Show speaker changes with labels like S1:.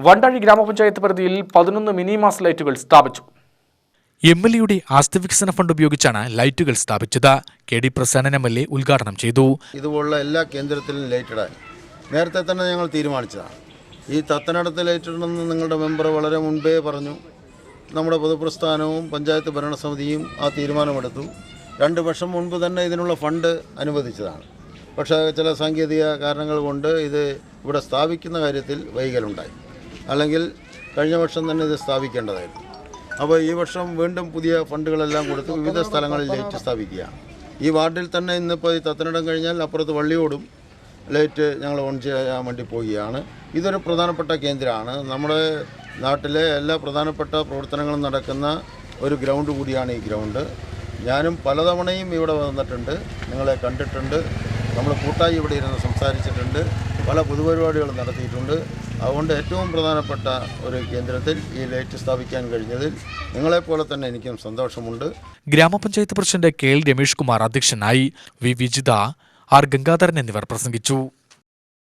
S1: വണ്ടാഴി ഗ്രാമപഞ്ചായത്ത് പരിധിയിൽ പതിനൊന്ന് മിനിമാസ് ലൈറ്റുകൾ സ്ഥാപിച്ചു.
S2: എം എൽ എയുടെ ആസ്തി വികസന ഫണ്ട് ഉപയോഗിച്ചാണ് ലൈറ്റുകൾ സ്ഥാപിച്ചത്. K D Prasannan M L A ഉദ്ഘാടനം ചെയ്തു.
S3: ഇതുപോലുള്ള എല്ലാ കേന്ദ്രത്തിലും ലൈറ്റ് ഇടാൻ നേരത്തെ തന്നെ ഞങ്ങൾ തീരുമാനിച്ചതാണ്. ഈ തത്തനടത്ത് ലൈറ്റ് ഇടണമെന്ന് നിങ്ങളുടെ മെമ്പർ വളരെ മുൻപേ പറഞ്ഞു. നമ്മുടെ പൊതുപ്രസ്ഥാനവും പഞ്ചായത്ത് ഭരണസമിതിയും ആ തീരുമാനമെടുത്തു. രണ്ട് വർഷം മുൻപ് തന്നെ ഇതിനുള്ള ഫണ്ട് അനുവദിച്ചതാണ്. പക്ഷേ ചില സാങ്കേതിക കാരണങ്ങൾ കൊണ്ട് ഇത് ഇവിടെ സ്ഥാപിക്കുന്ന കാര്യത്തിൽ വൈകലുണ്ടായി. അല്ലെങ്കിൽ കഴിഞ്ഞ വർഷം തന്നെ ഇത് സ്ഥാപിക്കേണ്ടതായിരുന്നു. അപ്പോൾ ഈ വർഷം വീണ്ടും പുതിയ ഫണ്ടുകളെല്ലാം കൊടുത്ത് വിവിധ സ്ഥലങ്ങളിൽ ലൈറ്റ് സ്ഥാപിക്കുകയാണ് ഈ വാർഡിൽ തന്നെ ഇന്നിപ്പോൾ ഈ തത്തനിടം കഴിഞ്ഞാൽ അപ്പുറത്ത് വള്ളിയോടും ലൈറ്റ് ഞങ്ങൾ ഓൺ ചെയ്യാൻ വേണ്ടി പോവുകയാണ്. ഇതൊരു പ്രധാനപ്പെട്ട കേന്ദ്രമാണ്. നമ്മുടെ നാട്ടിലെ എല്ലാ പ്രധാനപ്പെട്ട പ്രവർത്തനങ്ങളും നടക്കുന്ന ഒരു ഗ്രൗണ്ട് കൂടിയാണ് ഈ ഗ്രൗണ്ട്. ഞാനും പലതവണയും ഇവിടെ വന്നിട്ടുണ്ട്. നിങ്ങളെ കണ്ടിട്ടുണ്ട്. നമ്മൾ കൂട്ടായി ഇവിടെ ഇരുന്ന് സംസാരിച്ചിട്ടുണ്ട്. പല പൊതുപരിപാടികളും നടത്തിയിട്ടുണ്ട്. അതുകൊണ്ട് ഏറ്റവും പ്രധാനപ്പെട്ട ഒരു കേന്ദ്രത്തിൽ ഈ ലൈറ്റ് സ്ഥാപിക്കാൻ കഴിഞ്ഞതിൽ നിങ്ങളെപ്പോലെ തന്നെ എനിക്കും സന്തോഷമുണ്ട്.
S2: ഗ്രാമപഞ്ചായത്ത് president K L Ramesh Kumar അധ്യക്ഷനായി വി. വിജിത ആർ. ഗംഗാധരൻ എന്നിവർ പ്രസംഗിച്ചു.